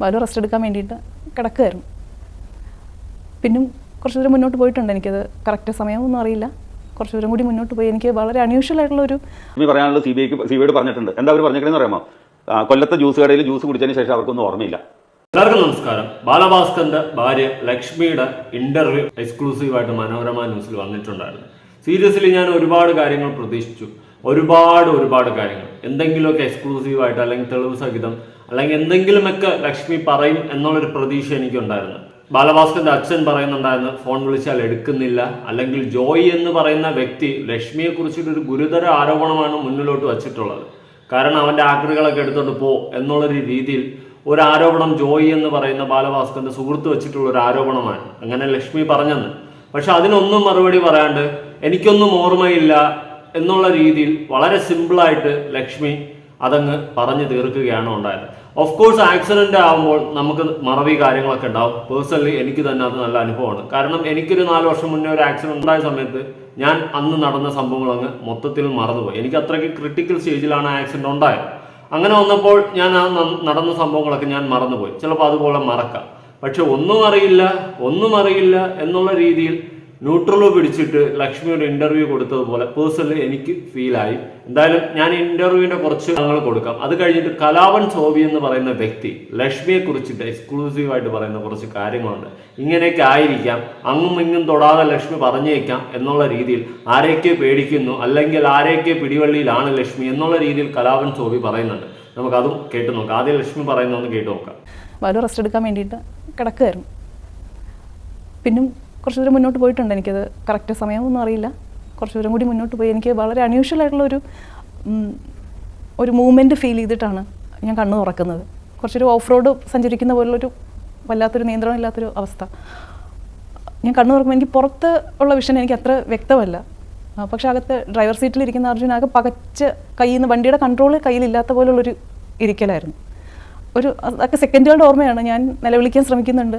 Balu rest എടുക്കാൻ വേണ്ടിയിട്ട് കിടക്കുമായിരുന്നു പിന്നെ കുറച്ച് ദൂരം മുന്നോട്ട് പോയിട്ടുണ്ട്. എനിക്കത് കറക്റ്റ് സമയമൊന്നും അറിയില്ല. കുറച്ച് ദൂരം കൂടി മുന്നോട്ട് പോയി. എനിക്ക് വളരെ അൺയൂഷ്വൽ ആയിട്ടുള്ള ഒരു ലക്ഷ്മി പറയാനുള്ളത് സി ബി ഐക്ക് സി ബി ഐയോട് പറഞ്ഞിട്ടുണ്ട്. എന്താ അവർ പറഞ്ഞേക്കണെന്ന് അറിയാമോ? കൊല്ലത്തെ ജ്യൂസ് കടയിൽ ജ്യൂസ് കുടിച്ചതിന് ശേഷം അവർക്കൊന്നും ഓർമ്മയില്ല. എല്ലാവർക്കും നമസ്കാരം. ബാലഭാസ്കറിന്റെ ഭാര്യ ലക്ഷ്മിയുടെ ഇന്റർവ്യൂ എക്സ്ക്ലൂസീവായിട്ട് മനോരമ ന്യൂസിൽ വന്നിട്ടുണ്ടായിരുന്നു. സീരിയസ്ലി ഞാൻ ഒരുപാട് കാര്യങ്ങൾ പ്രതീക്ഷിച്ചു. ഒരുപാട് ഒരുപാട് കാര്യങ്ങൾ. എന്തെങ്കിലുമൊക്കെ എക്സ്ക്ലൂസീവായിട്ട് അല്ലെങ്കിൽ തെളിവ് സഹിതം അല്ലെങ്കിൽ എന്തെങ്കിലുമൊക്കെ ലക്ഷ്മി പറയും എന്നുള്ളൊരു പ്രതീക്ഷ എനിക്കുണ്ടായിരുന്നു. ബാലഭാസ്കറിന്റെ അച്ഛൻ പറയുന്നുണ്ടായിരുന്നു ഫോൺ വിളിച്ചാൽ എടുക്കുന്നില്ല. അല്ലെങ്കിൽ ജോയ് എന്ന് പറയുന്ന വ്യക്തി ലക്ഷ്മിയെ കുറിച്ചിട്ട് ഒരു ഗുരുതര ആരോപണമാണ് മുന്നിലോട്ട് വച്ചിട്ടുള്ളത്. കാരണം അവന്റെ ആക്രികളൊക്കെ എടുത്തോണ്ട് പോ എന്നുള്ളൊരു രീതിയിൽ ഒരു ആരോപണം ജോയ് എന്ന് പറയുന്ന ബാലഭാസ്കറിന്റെ സുഹൃത്ത് വെച്ചിട്ടുള്ള ഒരു ആരോപണമാണ്. അങ്ങനെ ലക്ഷ്മി പറഞ്ഞെന്ന്. പക്ഷെ അതിനൊന്നും മറുപടി പറയാണ്ട് എനിക്കൊന്നും ഓർമ്മയില്ല എന്നുള്ള രീതിയിൽ വളരെ സിമ്പിളായിട്ട് ലക്ഷ്മി അതങ്ങ് പറഞ്ഞു തീർക്കുകയാണ് ഉണ്ടായത്. ഓഫ് കോഴ്സ് ആക്സിഡന്റ് ആകുമ്പോൾ നമുക്ക് മറവി കാര്യങ്ങളൊക്കെ ഉണ്ടാവും. പേഴ്സണലി എനിക്ക് തന്നെ അത് നല്ല അനുഭവമാണ്. കാരണം എനിക്കൊരു നാല് വർഷം മുന്നേ ഒരു ആക്സിഡന്റ് ഉണ്ടായ സമയത്ത് ഞാൻ അന്ന് നടന്ന സംഭവങ്ങൾ അങ്ങ് മൊത്തത്തിൽ മറന്നുപോയി. എനിക്ക് അത്രയ്ക്ക് ക്രിട്ടിക്കൽ സ്റ്റേജിലാണ് ആക്സിഡന്റ് ഉണ്ടായത്. അങ്ങനെ വന്നപ്പോൾ ഞാൻ ആ നടന്ന സംഭവങ്ങളൊക്കെ ഞാൻ മറന്നുപോയി. ചിലപ്പോൾ അതുപോലെ മറക്കാം. പക്ഷെ ഒന്നും അറിയില്ല ഒന്നും അറിയില്ല എന്നുള്ള രീതിയിൽ ന്യൂട്രലോ പിടിച്ചിട്ട് ലക്ഷ്മിയുടെ ഇന്റർവ്യൂ കൊടുത്തതുപോലെ പേഴ്സണലി എനിക്ക് ഫീലായി എന്തായാലും ഞാൻ ഇന്റർവ്യൂവിന്റെ കുറച്ച് ഞങ്ങൾ കൊടുക്കാം. അത് കഴിഞ്ഞിട്ട് കലാവൻ ചോബി എന്ന് പറയുന്ന വ്യക്തി ലക്ഷ്മിയെ കുറിച്ചിട്ട് എക്സ്ക്ലൂസീവ് ആയിട്ട് പറയുന്ന കുറച്ച് കാര്യങ്ങളുണ്ട്. ഇങ്ങനെയൊക്കെ ആയിരിക്കാം. അങ്ങും ഇങ്ങും തൊടാതെ ലക്ഷ്മി പറഞ്ഞേക്കാം എന്നുള്ള രീതിയിൽ ആരെയൊക്കെ പേടിക്കുന്നു അല്ലെങ്കിൽ ആരെയൊക്കെ പിടിവള്ളിയിലാണ് ലക്ഷ്മി എന്നുള്ള രീതിയിൽ കലാവൻ ചോബി പറയുന്നുണ്ട്. നമുക്ക് അതും കേട്ട് നോക്കാം. ആദ്യം ലക്ഷ്മി പറയുന്നൊന്ന് കേട്ട് നോക്കാം. ബാലു റെസ്റ്റ് എടുക്കാൻ വേണ്ടിയിട്ട് കിടക്കുമായിരുന്നു പിന്നെ കുറച്ച് ദൂരം മുന്നോട്ട് പോയിട്ടുണ്ട്. എനിക്കത് കറക്റ്റ് സമയമൊന്നും അറിയില്ല. കുറച്ച് ദൂരം കൂടി മുന്നോട്ട് പോയി. എനിക്ക് വളരെ അൺയൂഷ്വൽ ആയിട്ടുള്ള ഒരു ഒരു മൂവ്മെന്റ് ഫീൽ ചെയ്തിട്ടാണ് ഞാൻ കണ്ണു തുറക്കുന്നത്. കുറച്ചൊരു ഓഫ് റോഡ് സഞ്ചരിക്കുന്ന പോലുള്ളൊരു വല്ലാത്തൊരു നിയന്ത്രണം ഇല്ലാത്തൊരു അവസ്ഥ. ഞാൻ കണ്ണു തുറക്കുമ്പോൾ എനിക്ക് പുറത്ത് ഉള്ള വിഷൻ എനിക്ക് അത്ര വ്യക്തമല്ല. പക്ഷേ അകത്ത് ഡ്രൈവർ സീറ്റിലിരിക്കുന്ന ഇരിക്കുന്ന ആകെ പകച്ച് കയ്യിൽ നിന്ന് വണ്ടിയുടെ കൺട്രോൾ കയ്യിലില്ലാത്ത പോലുള്ളൊരു ഇരിക്കലായിരുന്നു. ഒരു അതൊക്കെ സെക്കൻഡുകളുടെ ഓർമ്മയാണ്. ഞാൻ നിലവിളിക്കാൻ ശ്രമിക്കുന്നുണ്ട്.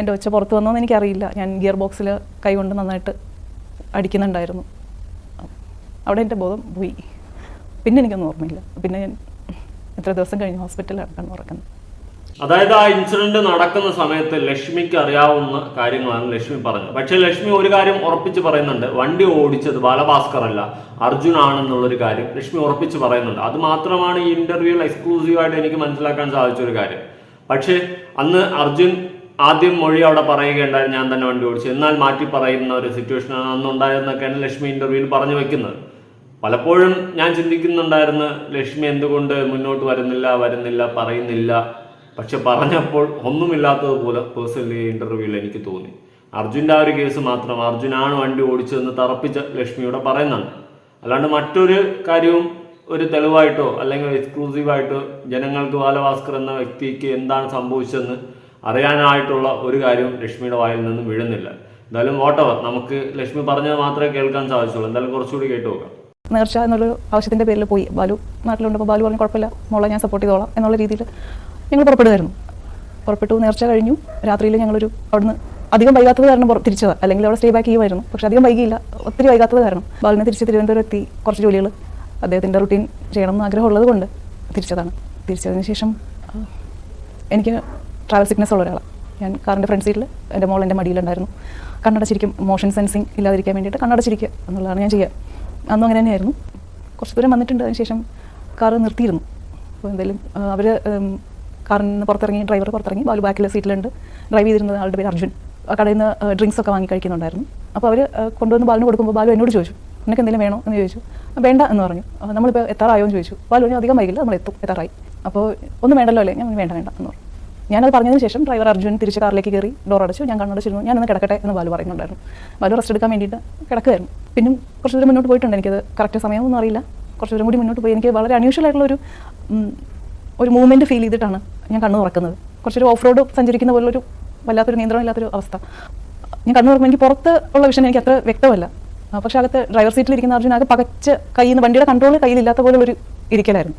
എന്റെ ഒച്ച പുറത്ത് വന്നോന്ന് എനിക്കറിയില്ല. ഞാൻ ഗിയർ ബോക്സിൽ കൈ കൊണ്ട് നന്നായിട്ട് അടിക്കുന്നുണ്ടായിരുന്നു. അവിടെ എന്റെ ബോധം പോയി. പിന്നെ എനിക്കൊന്നും ഓർമ്മയില്ല. പിന്നെ ഞാൻ എത്ര ദിവസം കഴിഞ്ഞ് ഹോസ്പിറ്റലിലാണ് കണ്ണു ഉറക്കുന്നത് അതായത് ആ ഇൻസിഡന്റ് നടക്കുന്ന സമയത്ത് ലക്ഷ്മിക്ക് അറിയാവുന്ന കാര്യങ്ങളാണ് ലക്ഷ്മി പറഞ്ഞത്. പക്ഷേ ലക്ഷ്മി ഒരു കാര്യം ഉറപ്പിച്ച് പറയുന്നുണ്ട്. വണ്ടി ഓടിച്ചത് ബാലഭാസ്കർ അല്ല അർജുൻ ആണെന്നുള്ളൊരു കാര്യം ലക്ഷ്മി ഉറപ്പിച്ച് പറയുന്നുണ്ട്. അത് മാത്രമാണ് ഈ ഇന്റർവ്യൂവിൽ എക്സ്ക്ലൂസീവായിട്ട് എനിക്ക് മനസ്സിലാക്കാൻ സാധിച്ച ഒരു കാര്യം. പക്ഷേ അന്ന് അർജുൻ ആദ്യം മൊഴി അവിടെ പറയുകയുണ്ടായി ഞാൻ തന്നെ വണ്ടി ഓടിച്ചു. എന്നാൽ മാറ്റി പറയുന്ന ഒരു സിറ്റുവേഷനാണ് അന്ന് ഉണ്ടായതെന്നൊക്കെയാണ് ലക്ഷ്മി ഇന്റർവ്യൂവിൽ പറഞ്ഞു വെക്കുന്നത്. പലപ്പോഴും ഞാൻ ചിന്തിക്കുന്നുണ്ടായിരുന്നു ലക്ഷ്മി എന്തുകൊണ്ട് മുന്നോട്ട് വരുന്നില്ല വരുന്നില്ല പറയുന്നില്ല. പക്ഷെ പറഞ്ഞപ്പോൾ ഒന്നുമില്ലാത്തതുപോലെ പേഴ്സണലി ഇന്റർവ്യൂവിൽ എനിക്ക് തോന്നി. അർജുന്റെ ആ ഒരു കേസ് മാത്രം. അർജുനാണ് വണ്ടി ഓടിച്ചതെന്ന് തറപ്പിച്ച ലക്ഷ്മിയോടെ പറയുന്നുണ്ട്. അല്ലാണ്ട് മറ്റൊരു കാര്യവും ഒരു തെളിവായിട്ടോ അല്ലെങ്കിൽ എക്സ്ക്ലൂസീവായിട്ടോ ജനങ്ങൾക്ക് ബാലഭാസ്കർ എന്ന വ്യക്തിക്ക് എന്താണ് സംഭവിച്ചതെന്ന് അറിയാനായിട്ടുള്ള ഒരു കാര്യവും ലക്ഷ്മിയുടെ വായിൽ നിന്നും വീഴുന്നില്ല. എന്തായാലും വോട്ടവർ നമുക്ക് ലക്ഷ്മി പറഞ്ഞത് മാത്രമേ കേൾക്കാൻ സാധിച്ചുള്ളൂ. എന്തായാലും കുറച്ചുകൂടി കേട്ടു നോക്കാം. നേർച്ച എന്നുള്ള ആവശ്യത്തിന്റെ പേരിൽ പോയി. ബാലു നാട്ടിലുണ്ടപ്പോൾ ബാലു പറഞ്ഞു കുഴപ്പമില്ല മോളെ ഞാൻ സപ്പോർട്ട് ചെയ്തോളാം എന്നുള്ള രീതിയിൽ ഞങ്ങൾ പുറപ്പെടുമായിരുന്നു പുറപ്പെട്ടു നേർച്ച കഴിഞ്ഞു. രാത്രിയിൽ ഞങ്ങളൊരു അവിടുന്ന് അധികം വൈകാത്തത് കാരണം തിരിച്ചത്. അല്ലെങ്കിൽ അവിടെ സ്റ്റേ ബാക്ക് ചെയ്യുമായിരുന്നു. പക്ഷെ അധികം വൈകിയില്ല. ഒത്തിരി വൈകാത്തത് കാരണം. ബാലിനെ തിരിച്ച് തിരുവനന്തപുരം എത്തി. കുറച്ച് ജോലികൾ അദ്ദേഹത്തിന്റെ റുട്ടീൻ ചെയ്യണം എന്ന് ആഗ്രഹമുള്ളത് കൊണ്ട് തിരിച്ചതാണ്. തിരിച്ചതിന് ശേഷം എനിക്ക് ട്രാവൽ സിക്നസ് ഉള്ള ഒരാളാണ് ഞാൻ കാറിന്റെ ഫ്രണ്ട് സീറ്റിൽ എന്റെ മോൾ എന്റെ മടിയിലുണ്ടായിരുന്നു കണ്ണടച്ചിരിക്കും മോഷൻ സെൻസിങ് ഇല്ലാതിരിക്കാൻ വേണ്ടിയിട്ട് കണ്ണടച്ചിരിക്കുക എന്നുള്ളതാണ് ഞാൻ ചെയ്യുക. അന്നും അങ്ങനെ തന്നെയായിരുന്നു. കുറച്ച് ദൂരം വന്നിട്ടുണ്ട്. അതിനുശേഷം കാറ് നിർത്തിയിരുന്നു. അപ്പോൾ എന്തായാലും അവർ കാറിൽ നിന്ന് പുറത്തിറങ്ങി ഡ്രൈവർ പുറത്തിറങ്ങി ബാലു ബാക്കിലെ സീറ്റിലുണ്ട്. ഡ്രൈവ് ചെയ്തിരുന്നത് ആളുടെ പേര് അർജുൻ. ആ കടയിൽ നിന്ന് ഡ്രിങ്ക്സ് ഒക്കെ വാങ്ങി കഴിക്കുന്നുണ്ടായിരുന്നു. അപ്പോൾ അവർ കൊണ്ടുവന്ന് ബാലിന് കൊടുക്കുമ്പോൾ ബാലു എന്നോട് ചോദിച്ചു. നിനക്ക് എന്തെങ്കിലും വേണോ? എന്ന് ചോദിച്ചു. "ആ, വേണ്ട എന്ന് പറഞ്ഞു. "ആ, നമ്മളിപ്പോൾ എത്താറായോ? എന്ന് ചോദിച്ചു. ബാലു പറഞ്ഞു അധികം വൈകില്ല. നമ്മൾ എത്തും. എത്താറായി. അപ്പോൾ ഒന്നും വേണ്ടല്ലോ അല്ലേ? ഞാൻ വേണ്ട വേണ്ട എന്ന് പറഞ്ഞു. ഞാനത് പറഞ്ഞതിന് ശേഷം ഡ്രൈവർ അർജുൻ തിരിച്ച് കാറിലേക്ക് കയറി ഡോർ അടച്ചു. ഞാൻ കണ്ണടച്ചിരുന്നു ഞാൻ ഒന്ന് കിടക്കട്ടെ എന്ന് ബാലു പറയുന്നുണ്ടായിരുന്നു. ബാലു റെസ്റ്റ് എടുക്കാൻ വേണ്ടിയിട്ട് കിടക്കുമായിരുന്നു പിന്നെ കുറച്ച് ദൂരം മുന്നോട്ട് പോയിട്ടുണ്ട്. എനിക്കത് കറക്റ്റ് സമയമൊന്നും അറിയില്ല. കുറച്ച് ദൂരം കൂടി മുന്നോട്ട് പോയി. എനിക്ക് വളരെ അൺയൂഷ്വൽ ആയിട്ടുള്ള ഒരു ഒരു മൂവ്മെന്റ് ഫീൽ ചെയ്തിട്ടാണ് ഞാൻ കണ്ണു തുറക്കുന്നത്. കുറച്ചൊരു ഓഫ് റോഡ് സഞ്ചരിക്കുന്ന പോലൊരു വല്ലാത്തൊരു നിയന്ത്രണം ഇല്ലാത്തൊരു അവസ്ഥ. ഞാൻ കണ്ണു തുറക്കുമ്പോൾ എനിക്ക് പുറത്ത് ഉള്ള വിഷയം എനിക്ക് അത്ര വ്യക്തമല്ല. പക്ഷേ അകത്ത് ഡ്രൈവർ സീറ്റിലിരിക്കുന്ന അർജുൻ ആകെ പകച്ച് കയ്യിൽ നിന്ന് വണ്ടിയുടെ കൺട്രോൾ കയ്യിലില്ലാത്ത പോലുള്ളൊരു ഇരിക്കലായിരുന്നു.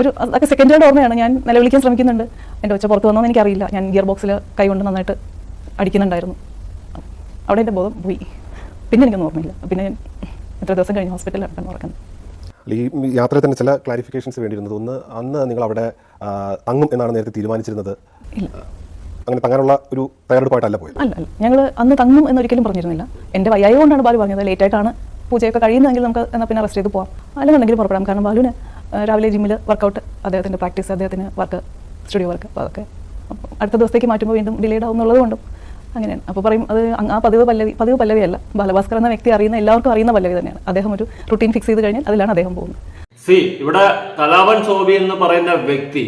ഒരു അതൊക്കെ സെക്കൻഡ് ഹാൻഡ് ഓർമ്മയാണ്. ഞാൻ നിലവിളിക്കാൻ ശ്രമിക്കുന്നുണ്ട്. എന്റെ ഒച്ച പുറത്ത് വന്നോന്ന് എനിക്കറിയില്ല. ഞാൻ ഗിയർ ബോക്സിൽ കൈ കൊണ്ട് നന്നായിട്ട് അടിക്കുന്നുണ്ടായിരുന്നു. അവിടെ എന്റെ ബോധം പോയി. പിന്നെ എനിക്കൊന്നും ഓർമ്മയില്ല. പിന്നെ ഞാൻ എത്ര ദിവസം കഴിഞ്ഞ് ഹോസ്പിറ്റലിൽ അടക്കം തുറക്കുന്നത് ഈ യാത്രയിൽ തന്നെ ചില ക്ലാരിഫിക്കേഷൻസ് വേണ്ടിയിരുന്നത്. ഒന്ന് അന്ന് നിങ്ങൾ അവിടെ തങ്ങും എന്നാണ് നേരത്തെ തീരുമാനിച്ചിരുന്നത്. അങ്ങനെ തങ്ങാനുള്ള ഒരു തയ്യാറെടുപ്പായിട്ടല്ല പോയത്? അല്ല അല്ല. ഞങ്ങൾ അന്ന് തങ്ങും എന്നൊരിക്കലും പറഞ്ഞിരുന്നില്ല. എന്റെ വയ്യായ കൊണ്ടാണ് ബാലു പറഞ്ഞത്. ലേറ്റായിട്ടാണ് പൂജയൊക്കെ കഴിയുന്നതെങ്കിൽ നമുക്ക് എന്നാൽ പിന്നെ റെസ്റ്റ് ചെയ്ത് പോവാം. അല്ലെന്നുണ്ടെങ്കിൽ പുറപ്പെടാം. കാരണം ബാലുവിന് രാവിലെ ജിമ്മിൽ വർക്കൗട്ട് അദ്ദേഹത്തിന്റെ പ്രാക്ടീസ് അദ്ദേഹത്തിന് വർക്ക് സ്റ്റുഡിയോ വർക്ക് അപ്പോൾ അതൊക്കെ അടുത്ത ദിവസത്തേക്ക് മാറ്റുമ്പോൾ വീണ്ടും ഡിലേഡ് ആവും എന്നുള്ളത് കൊണ്ടും അങ്ങനെയാണ്. അപ്പോൾ പറയും അത് ആ പതിവ് പല്ലവി പതിവ് പല്ലവിയല്ല. ബാലഭാസ്കർ എന്ന വ്യക്തി അറിയുന്ന എല്ലാവർക്കും അറിയുന്ന പല്ലവി തന്നെയാണ്. അദ്ദേഹം ഒരു റുട്ടീൻ ഫിക്സ് ചെയ്ത് കഴിഞ്ഞാൽ അതിലാണ് അദ്ദേഹം പോകുന്നത്. സി ഇവിടെ കലാവൻ ശോഭി എന്ന് പറയുന്ന വ്യക്തി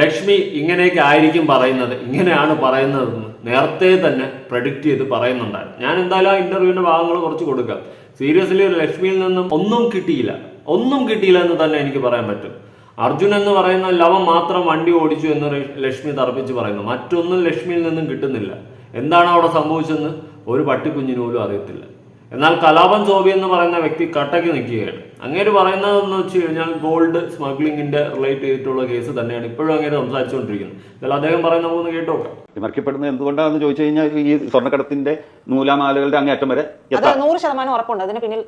ലക്ഷ്മി ഇങ്ങനെയൊക്കെ ആയിരിക്കും പറയുന്നത് ഇങ്ങനെയാണ് പറയുന്നതെന്ന് നേരത്തെ തന്നെ പ്രഡിക്റ്റ് ചെയ്ത് പറയുന്നുണ്ടായിരുന്നു. ഞാൻ എന്തായാലും ആ ഇന്റർവ്യൂവിന്റെ ഭാഗങ്ങൾ കുറച്ച് കൊടുക്കാം. സീരിയസ്ലി ലക്ഷ്മിയിൽ നിന്നും ഒന്നും കിട്ടിയില്ല. ഒന്നും കിട്ടിയില്ല എന്ന് തന്നെ എനിക്ക് പറയാൻ പറ്റും. അർജുൻ എന്ന് പറയുന്ന ലവൻ മാത്രം വണ്ടി ഓടിച്ചു എന്ന് ലക്ഷ്മി തർപ്പിച്ച് പറയുന്നു. മറ്റൊന്നും ലക്ഷ്മിയിൽ നിന്നും കിട്ടുന്നില്ല. എന്താണ് അവിടെ സംഭവിച്ചതെന്ന് ഒരു പട്ടിക്കുഞ്ഞിന് പോലും അറിയത്തില്ല. എന്നാൽ കലാപൻ ചോബി എന്ന് പറയുന്ന വ്യക്തി കട്ടയ്ക്ക് നിൽക്കുകയാണ്. അങ്ങേര് പറയുന്നതെന്ന് വെച്ച് കഴിഞ്ഞാൽ ഗോൾഡ് സ്മഗ്ലിങ്ങിന്റെ റിലേറ്റ് ചെയ്തിട്ടുള്ള കേസ് തന്നെയാണ് ഇപ്പോഴും അങ്ങേര് സംസാരിച്ചുകൊണ്ടിരിക്കുന്നത്. എന്നാൽ അദ്ദേഹം പറയുന്ന പോകുന്ന കേട്ടോക്കാം. വിമർശിക്കപ്പെടുന്നത് എന്തുകൊണ്ടാണെന്ന് ചോദിച്ചു കഴിഞ്ഞാൽ ഈ സ്വർണക്കടത്തിന്റെ നൂലാമാലകളുടെ അങ്ങേറ്റം വരെ നൂറ് ശതമാനം ഉറപ്പുണ്ട്. അതിന് പിന്നിൽ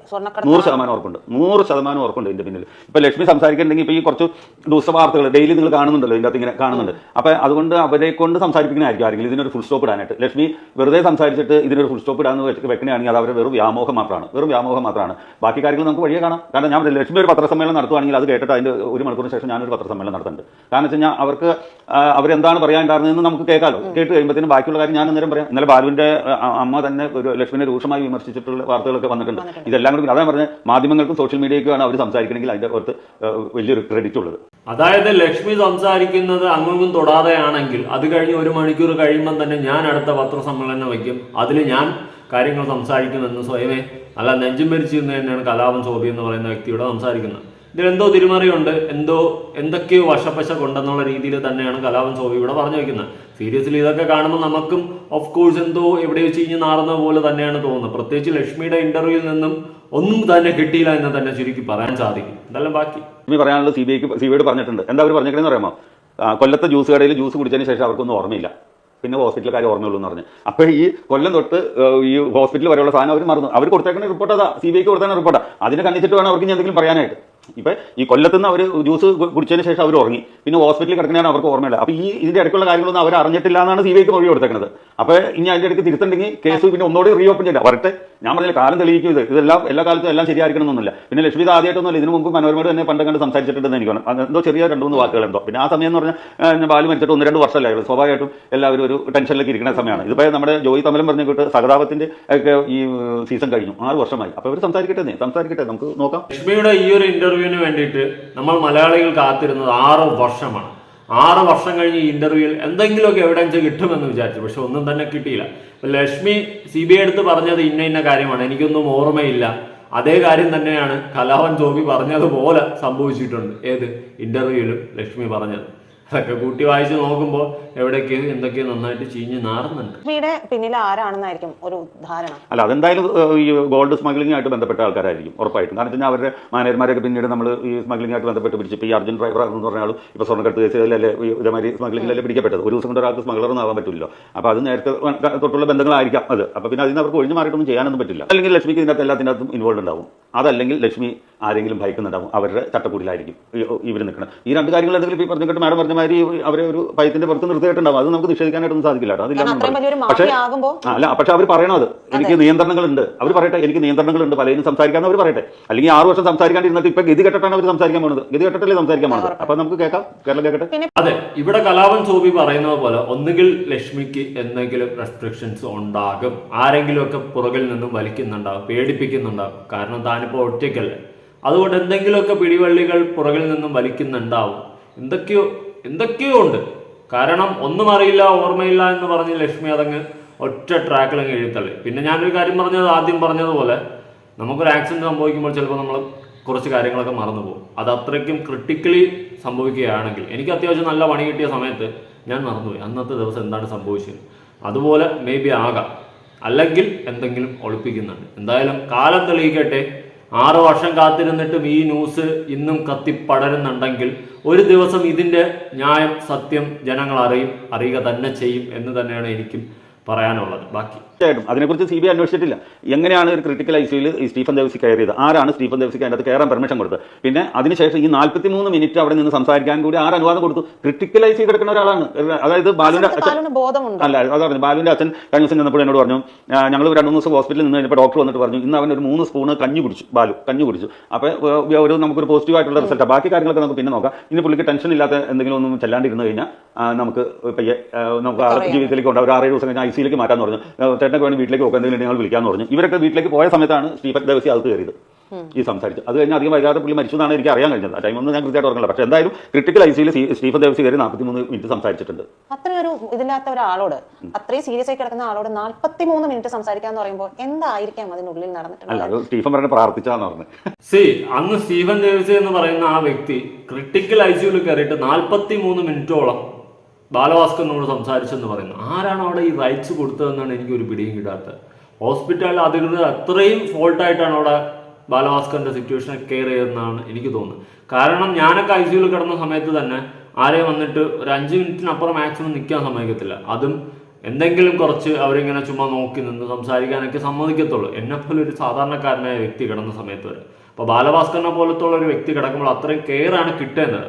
നൂറ് ശതമാനം ഉറപ്പുണ്ട്. നൂറ് ശതമാനം ഉറപ്പുണ്ട് ഇതിന്റെ പിന്നിൽ. ഇപ്പൊ ലക്ഷ്മി സംസാരിക്കുന്നുണ്ടെങ്കിൽ ഇപ്പൊ ഈ കുറച്ച് ദിവസ വാർത്തകൾ ഡെയിലി നിങ്ങൾ കാണുന്നുണ്ടല്ലോ ഇതിന്റെ അകത്ത് ഇങ്ങനെ കാണുന്നുണ്ട്. അപ്പൊ അതുകൊണ്ട് അവരെ കൊണ്ട് സംസാരിപ്പിക്കുന്നതായിരിക്കും ആരെങ്കിലും. ഇതിനൊരു ഫുൾ സ്റ്റോപ്പ് ഇടാനായിട്ട്. ലക്ഷ്മി വെറുതെ സംസാരിച്ചിട്ട് ഇതിനൊരു ഫുൾ സ്റ്റോപ്പ് ഇടാന്ന് വെക്കണമെങ്കിൽ അത് അവർ വെറും വ്യാമോഹം മാത്രമാണ്. വെറും വ്യാമോഹം മാത്രമാണ്. ബാക്കി കാര്യങ്ങൾ നമുക്ക് വഴിയെ കാണാം. കാരണം ഞാൻ ലക്ഷ്മി ഒരു പത്രസമ്മേളനം നടത്തുവാണെങ്കിൽ അത് കേട്ടിട്ട് അതിന്റെ ഒരു മണിക്കൂറിന് ശേഷം ഞാനൊരു പത്രസമ്മേളനം നടത്തുന്നുണ്ട് കാരണം വെച്ച് കഴിഞ്ഞാൽ അവർക്ക് അവരെന്താണ് പറയാനുണ്ടായിരുന്നതെന്ന് നമുക്ക് കേൾക്കാമല്ലോ കേട്ട് കഴിയുമ്പോഴത്തേനും ബാക്കിയുള്ള കാര്യം ഞാൻ അന്നേരം പറയാം. ഇന്നലെ ബാലുവിന്റെ അമ്മ തന്നെ ഒരു ലക്ഷ്മിനെ രൂക്ഷമായി വിമർശിച്ചിട്ടുള്ള വാർത്തകളൊക്കെ വന്നിട്ടുണ്ട്. ഇതെല്ലാം കൂടി അതാണ് പറഞ്ഞത് മാധ്യമങ്ങൾക്കും സോഷ്യൽ മീഡിയയ്ക്കുമാണ് അവർ സംസാരിക്കണമെങ്കിൽ അതിന്റെ പുറത്ത് വലിയൊരു ക്രെഡിറ്റ് ഉള്ളത്. അതായത് ലക്ഷ്മി സംസാരിക്കുന്നത് അങ്ങും തൊടാതെയാണെങ്കിൽ അത് കഴിഞ്ഞ് ഒരു മണിക്കൂർ കഴിയുമ്പോൾ തന്നെ ഞാൻ അടുത്ത പത്രസമ്മേളനം വയ്ക്കും. അതിൽ ഞാൻ കാര്യങ്ങൾ സംസാരിക്കുമെന്ന് സ്വയമേ അല്ല നെഞ്ചും ഭരിച്ചു തന്നെയാണ് കലാപം ശോഭി എന്ന് പറയുന്ന വ്യക്തിയോട് സംസാരിക്കുന്നത്. ഇതിലെന്തോ തിരിമറിയുണ്ട് എന്തോ എന്തൊക്കെയോ വശപ്പശ കൊണ്ടെന്നുള്ള രീതിയിൽ തന്നെയാണ് കലാപൻ ശോഭി ഇവിടെ പറഞ്ഞു വെക്കുന്നത്. സീരിയസ്ലി ഇതൊക്കെ കാണുമ്പോൾ നമുക്കും ഓഫ് കോഴ്സ് എന്തോ എവിടെയോ ചീഞ്ഞ് നാറുന്ന പോലെ തന്നെയാണ് തോന്നുന്നത്. പ്രത്യേകിച്ച് ലക്ഷ്മിയുടെ ഇന്റർവ്യൂവിൽ നിന്നും ഒന്നും തന്നെ കിട്ടിയില്ല എന്ന് തന്നെ ചുരുക്കി പറയാൻ സാധിക്കും. എന്തെല്ലാം ബാക്കി. ലക്ഷ്മി പറയാനുള്ളത് സി ബി ഐക്ക് സി പറഞ്ഞിട്ടുണ്ട്. എന്താ അവർ പറഞ്ഞിട്ടുണ്ടെന്ന് അറിയാമോ? കൊല്ലത്തെ ജ്യൂസ് കടയിൽ ജ്യൂസ് കുടിച്ചതിന് ശേഷം അവർക്കൊന്നും ഓർമ്മയില്ല. പിന്നെ ഹോസ്പിറ്റലിൽ കാര്യം ഓർമ്മയുള്ളൂ എന്ന് പറഞ്ഞു. അപ്പോൾ ഈ കൊല്ലം തൊട്ട് ഈ ഹോസ്പിറ്റലിൽ വരെയുള്ള സാധനം അവർ മറന്നു. അവർ കൊടുത്തേക്കുന്ന റിപ്പോർട്ട് അതാ. സി ബി ഐക്ക് കൊടുത്തേക്കുന്ന റിപ്പോർട്ടാണ് അതിനെ കണ്ടിച്ചിട്ട് വേണം അവർക്ക് ഇനി എന്തെങ്കിലും പറയാനായിട്ട്. ഇപ്പൊ ഈ കൊല്ലത്തുനിന്ന് അവർ ജ്യൂസ് കുടിച്ചതിന് ശേഷം അവർ ഉറങ്ങി. പിന്നെ ഹോസ്പിറ്റലിൽ കിടക്കുന്നതാണ് അവർക്ക് ഓർമ്മയില്ല അപ്പോൾ ഈ ഇതിന്റെ ഇടയ്ക്കുള്ള കാര്യങ്ങളൊന്നും അവർ അറിഞ്ഞിട്ടില്ല എന്നാണ് സി മൊഴി കൊടുത്തേക്കുന്നത് അപ്പോൾ ഇനി അതിന്റെ ഇടയ്ക്ക് തിരുത്തുണ്ടെങ്കിൽ കേസ് പിന്നെ ഒന്നുകൂടി റീ ഓപ്പൺ ചെയ്യില്ല വരട്ടെ. ഞാൻ പറഞ്ഞില്ല കാലം തെളിയിക്കും ഇത്. ഇതെല്ലാം എല്ലാ കാലത്തും എല്ലാം ശരിയായിരിക്കണമെന്നൊന്നുമില്ല പിന്നെ ലക്ഷ്മി ഇത് ആദ്യമായിട്ടൊന്നുമില്ല. ഇതിനു മുമ്പ് മനോരമയോട് തന്നെ പണ്ട് കണ്ട് സംസാരിച്ചിട്ടുണ്ടെന്ന് എനിക്ക് തോന്നുന്നു എന്തോ ചെറിയ രണ്ട് മൂന്ന് വാക്കുകൾ എന്തോ. പിന്നെ ആ സമയം എന്ന് പറഞ്ഞാൽ ബാലു മരിച്ചിട്ട് ഒന്ന് രണ്ട് വർഷമല്ലായിരുന്നു സ്വാഭാവികമായിട്ടും എല്ലാവരും ഒരു ടെൻഷനിലേക്ക് ഇരിക്കുന്ന സമയമാണ്. ഇതിപ്പോൾ നമ്മുടെ ജോയി തമലം പറഞ്ഞു കേട്ട് സഹതാപത്തിന്റെ ഒക്കെ ഈ സീസൺ കഴിഞ്ഞു. ആറ് വർഷമായി. അപ്പോൾ അവർ സംസാരിക്കട്ടെ സംസാരിക്കട്ടെ. നമുക്ക് നോക്കാം. ലക്ഷ്മിയുടെ ഈ ഒരു ഇന്റർവ്യൂവിന് വേണ്ടിയിട്ട് നമ്മൾ മലയാളികൾ കാത്തിരുന്നത് ആറ് വർഷമാണ്. ആറ് വർഷം കഴിഞ്ഞ് ഈ ഇന്റർവ്യൂവിൽ എന്തെങ്കിലുമൊക്കെ എവിഡൻസ് കിട്ടുമെന്ന് വിചാരിച്ചു. പക്ഷെ ഒന്നും തന്നെ കിട്ടിയില്ല. ലക്ഷ്മി സി ബി ഐ എടുത്ത് പറഞ്ഞത് ഇന്ന ഇന്ന കാര്യമാണ്. എനിക്കൊന്നും ഓർമ്മയില്ല. അതേ കാര്യം തന്നെയാണ് കലാവൻ ജോബി പറഞ്ഞതുപോലെ സംഭവിച്ചിട്ടുണ്ട്. ഏത്? ഇന്റർവ്യൂവിലും ലക്ഷ്മി പറഞ്ഞത്. അതൊക്കെ കൂട്ടി വായിച്ച് നോക്കുമ്പോൾ എവിടേക്ക് എന്തൊക്കെ നന്നായിട്ട് ചീഞ്ഞ് നാറുന്നുണ്ട്. ലക്ഷ്മിയുടെ പിന്നിൽ ആരാണെന്നായിരിക്കും ഒരു ധാരണ. അല്ല അതെന്തായാലും ഈ ഗോൾഡ് സ്മഗ്ലിംഗ് ആയിട്ട് ബന്ധപ്പെട്ട ആൾക്കാരായിരിക്കും ഉറപ്പായിട്ടും. കാരണം വെച്ചാൽ അവരുടെ മാനേജർമാരൊക്കെ പിന്നീട് നമ്മൾ ഈ സ്മഗ്ലിംഗ് ആയിട്ട് ബന്ധപ്പെട്ട് പിടിച്ചു ഈ അർജുൻ ഡ്രൈവർ എന്ന് പറഞ്ഞാലും ഇപ്പോൾ സ്വർണക്കടത്ത് കേസിലല്ലേ ഇതേമാതിരി സ്മഗ്ലിംഗിലല്ലേ പിടിക്കപ്പെട്ടത്? ഒരു ദിവസം കൊണ്ട് ഒരാൾക്ക് സ്മഗ്ലർ ഒന്നും ആവാൻ പറ്റില്ലല്ലോ. അപ്പോൾ അത് നേരത്തെ തൊട്ടുള്ള ബന്ധങ്ങളായിരിക്കാം അത്. അപ്പോൾ പിന്നെ അതിന് അവർക്ക് ഒഴിഞ്ഞു മാറിയിട്ടൊന്നും ചെയ്യാനൊന്നും പറ്റില്ല. അല്ലെങ്കിൽ ലക്ഷ്മിക്ക് ഇതിനകത്ത് എല്ലാത്തിനകത്തും ഇൻവോൾവ് ഉണ്ടാവും. അതല്ലെങ്കിൽ ലക്ഷ്മി ആരെങ്കിലും ഭയക്കുന്നുണ്ടാവും അവരുടെ ചട്ടക്കൂടിലായിരിക്കും ഇവർ നിൽക്കണം ഈ രണ്ട് കാര്യങ്ങൾ എന്തെങ്കിലും ഇപ്പോൾ പറഞ്ഞിട്ട് മാഡം പറഞ്ഞ മാതിരി അവരെ ഒരു ഭയത്തിന്റെ പുറത്ത് നിർത്തിയിട്ടുണ്ടാവും. അത് നമുക്ക് നിഷേധിക്കാനായിട്ടൊന്നും സാധിക്കില്ല കേട്ടോ. അതില്ല പക്ഷേ അല്ല പക്ഷെ അവർ പറയണത് എനിക്ക് നിയന്ത്രണങ്ങളുണ്ട്. അവർ പറയട്ടെ എനിക്ക് നിയന്ത്രണങ്ങളുണ്ട്. പലരും സംസാരിക്കാമെന്ന് അവർ പറയട്ടെ. അല്ലെങ്കിൽ ആറ് വർഷം സംസാരിക്കാണ്ടിരുന്നിട്ട് ഇപ്പൊ ഗതി കെട്ടിട്ടാണ് അവർ സംസാരിക്കാൻ പോകുന്നത് ഗതി കെട്ടിട്ടല്ലേ സംസാരിക്കാൻ പോകുന്നത് അപ്പൊ നമുക്ക് കേൾക്കാം. കേരളം കേൾക്കട്ടെ അതെ ഇവിടെ കലാപൻ ചോബി പറയുന്നത് പോലെ ഒന്നുകിൽ ലക്ഷ്മിക്ക് എന്തെങ്കിലും റെസ്ട്രിക്ഷൻസ് ഉണ്ടാകും. ആരെങ്കിലും ഒക്കെ പുറകിൽ നിന്നും വലിക്കുന്നുണ്ടാകും പേടിപ്പിക്കുന്നുണ്ടാകും കാരണം താനിപ്പോ ഒറ്റയ്ക്കല്ലേ. അതുകൊണ്ട് എന്തെങ്കിലുമൊക്കെ പിടിവള്ളികൾ പുറകിൽ നിന്നും വലിക്കുന്നുണ്ടാവും. എന്തൊക്കെയോ എന്തൊക്കെയോ ഉണ്ട്. കാരണം ഒന്നും അറിയില്ല ഓർമ്മയില്ല എന്ന് പറഞ്ഞ് ലക്ഷ്മി അതങ്ങ് ഒറ്റ ട്രാക്കിൽ അങ്ങ് എഴുത്തള്ളി പിന്നെ ഞാനൊരു കാര്യം പറഞ്ഞത് ആദ്യം പറഞ്ഞതുപോലെ നമുക്കൊരു ആക്സിഡന്റ് സംഭവിക്കുമ്പോൾ ചിലപ്പോൾ നമ്മൾ കുറച്ച് കാര്യങ്ങളൊക്കെ മറന്നു പോകും. അത് അത്രയ്ക്കും ക്രിട്ടിക്കലി സംഭവിക്കുകയാണെങ്കിൽ എനിക്ക് അത്യാവശ്യം നല്ല പണി കിട്ടിയ സമയത്ത് ഞാൻ മറന്നുപോയി. അന്നത്തെ ദിവസം എന്താണ് സംഭവിച്ചത്? അതുപോലെ മേ ബി ആകാം. അല്ലെങ്കിൽ എന്തെങ്കിലും ഒളിപ്പിക്കുന്നുണ്ട്. എന്തായാലും കാലം തെളിയിക്കട്ടെ. ആറ് വർഷം കാത്തിരുന്നിട്ടും ഈ ന്യൂസ് ഇന്നും കത്തി കത്തിപ്പടരുന്നുണ്ടെങ്കിൽ ഒരു ദിവസം ഇതിന്റെ ന്യായം സത്യം ജനങ്ങൾ അറിയും അറിയുക തന്നെ ചെയ്യും എന്ന് തന്നെയാണ് എനിക്കും പറയാനുള്ളത്. ബാക്കി തീർച്ചയായിട്ടും. അതിനെക്കുറിച്ച് സി ബി ഐ അന്വേഷിച്ചിട്ടില്ല. എങ്ങനെയാണ് ഒരു ക്രിട്ടിക്കൽ ഐസിയിൽ ഈ സ്റ്റീഫൻ ദേവസി കയറിയത്? ആരാണ് സ്റ്റീഫൻ ദേവസിക്ക് അതിനകത്ത് കയറാൻ പെർമിഷൻ കൊടുത്തത്? പിന്നെ അതിനുശേഷം ഈ നാൽപ്പത്തി മൂന്ന് മിനിറ്റ് അവിടെ നിന്ന് സംസാരിക്കാൻ കൂടി ആര് അനുവാദം കൊടുത്തു? ക്രിട്ടിക്കൽ ഐസി കിടക്കുന്ന ഒരാളാണ്. അതായത് ബാലുവിന്റെ അച്ഛൻ. അല്ല അതാണ് ബാലുവിന്റെ അച്ഛൻ കഴിഞ്ഞ ദിവസം ചെന്നപ്പോൾ എന്നോട് പറഞ്ഞു ഞങ്ങൾ രണ്ട് മൂന്ന് ദിവസം ഹോസ്പിറ്റലിൽ നിന്ന് കഴിഞ്ഞപ്പോൾ ഡോക്ടർ വന്നിട്ട് പറഞ്ഞു ഇന്ന് അവൻ ഒരു മൂന്ന് സ്പൂണ് കഞ്ഞി കുടിച്ചു ബാലു കഞ്ഞി കുടിച്ചു. അപ്പോൾ ഒരു നമുക്കൊരു പോസിറ്റീവ് ആയിട്ടുള്ള റിസൾട്ട് ബാക്കി കാര്യങ്ങളൊക്കെ നമുക്ക് പിന്നെ നോക്കാം. ഇനി പുള്ളിക്ക് ടെൻഷൻ ഇല്ലാത്ത എന്തെങ്കിലും ഒന്നും ചെല്ലാണ്ടിരുന്നു കഴിഞ്ഞാൽ നമുക്ക് നമുക്ക് ജീവിതത്തിലേക്ക് കൊണ്ട് ഒരു ആറേഴ് ദിവസം കഴിഞ്ഞാൽ ഐ സിയിലേക്ക് മാറ്റാന്ന് പറഞ്ഞു. ചേട്ടനൊക്കെ വേണം വീട്ടിലേക്ക് പോകാൻ എന്തെങ്കിലും ഞങ്ങൾ വിളിക്കാന്ന് പറഞ്ഞു. ഇവരൊക്കെ വീട്ടിലേക്ക് പോയ സമയത്താണ് സ്റ്റീഫൻ ദേവസി അകത്ത് കയറിയത് ഈ സംസാരിച്ചു അത് കഴിഞ്ഞ് അധികം വൈകാതെ പുള്ളി മരിച്ചു എന്നാണ് എനിക്ക് അറിയാൻ കഴിഞ്ഞത്. ആ ടൈമൊന്നും ഞാൻ കൃത്യമായിട്ട് ഓർക്കില്ല പക്ഷേ എന്തായാലും ക്രിട്ടിക്കൽ ഐ സിയിൽ സ്റ്റീഫൻ ദേവസി കയറി നാൽപ്പത്തി മൂന്ന് മിനിറ്റ് സംസാരിച്ചിട്ടുണ്ട്. അത്രയും ഒരു ഇതില്ലാത്ത ഒരാളോട് അത്രയും സീരിയസ് ആയി കിടക്കുന്ന ആളോട് നാൽപ്പത്തിമൂന്ന് മിനിറ്റ് സംസാരിക്കാൻ പറയുമ്പോൾ എന്തായിരിക്കാം അതിനുള്ളിൽ അല്ല നടന്നിട്ടുള്ളത് അത് സ്റ്റീഫൻ പറഞ്ഞ പ്രാർത്ഥിച്ചാന്ന് പറഞ്ഞു. സി അന്ന് സ്റ്റീഫൻ ദേവസി എന്ന് പറയുന്ന ആ വ്യക്തി ക്രിട്ടിക്കൽ ഐ സിയിൽ കയറിയിട്ട് നാൽപ്പത്തി മൂന്ന് മിനിറ്റോളം ബാലഭാസ്കറിനോട് സംസാരിച്ചെന്ന് പറയുന്നു. ആരാണ് അവിടെ ഈ റൈറ്റ്സ് കൊടുത്തതെന്നാണ് എനിക്ക് ഒരു പിടിയും കിട്ടാത്തത്? ഹോസ്പിറ്റലിൽ അധികൃതർ അത്രയും ഫോൾട്ടായിട്ടാണ് അവിടെ ബാലഭാസ്കറിന്റെ സിറ്റുവേഷൻ കെയർ ചെയ്തതെന്നാണ് എനിക്ക് തോന്നുന്നത്. കാരണം ഞാനൊക്കെ ഐ സിയുയിൽ കിടന്ന സമയത്ത് തന്നെ ആരെയും വന്നിട്ട് ഒരു അഞ്ച് മിനിറ്റിനപ്പുറം മാക്സിമം നിൽക്കാൻ സമ്മതിക്കത്തില്ല. അതും എന്തെങ്കിലും കുറച്ച് അവരിങ്ങനെ ചുമ്മാ നോക്കി നിന്ന് സംസാരിക്കാനൊക്കെ സമ്മതിക്കത്തുള്ളൂ. എന്നെപ്പോലെ ഒരു സാധാരണക്കാരനായ വ്യക്തി കിടന്ന സമയത്ത് വരെ. അപ്പോൾ ബാലഭാസ്കറിനെ പോലത്തുള്ള ഒരു വ്യക്തി കിടക്കുമ്പോൾ അത്രയും കെയറാണ് കിട്ടേണ്ടത്.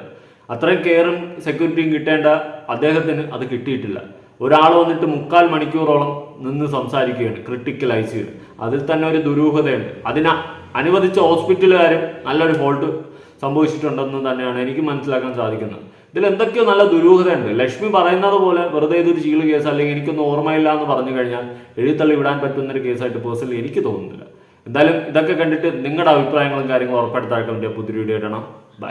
അത്രയും കെയറും സെക്യൂരിറ്റിയും കിട്ടേണ്ട അദ്ദേഹത്തിന് അത് കിട്ടിയിട്ടില്ല. ഒരാൾ വന്നിട്ട് മുക്കാൽ മണിക്കൂറോളം നിന്ന് സംസാരിക്കുകയാണ് ക്രിട്ടിക്കൽ ഐ സിയിൽ അതിൽ തന്നെ ഒരു ദുരൂഹതയുണ്ട്. അതിന് അനുവദിച്ച ഹോസ്പിറ്റലുകാരും നല്ലൊരു ഫോൾട്ട് സംഭവിച്ചിട്ടുണ്ടെന്ന് തന്നെയാണ് എനിക്ക് മനസ്സിലാക്കാൻ സാധിക്കുന്നത്. ഇതിൽ എന്തൊക്കെയോ നല്ല ദുരൂഹതയുണ്ട്. ലക്ഷ്മി പറയുന്നത് പോലെ വെറുതെ ഇതൊരു ചീൾ കേസ് അല്ലെങ്കിൽ എനിക്കൊന്നും ഓർമ്മയില്ല എന്ന് പറഞ്ഞു കഴിഞ്ഞാൽ എഴുത്തള്ളി വിടാൻ പറ്റുന്ന ഒരു കേസായിട്ട് പേഴ്സണലി എനിക്ക് തോന്നുന്നില്ല. എന്തായാലും ഇതൊക്കെ കണ്ടിട്ട് നിങ്ങളുടെ അഭിപ്രായങ്ങളും കാര്യങ്ങളും ഉറപ്പെടുത്താൻ വേണ്ടി പുതിയ വീഡിയോ ഇടണം. ബൈ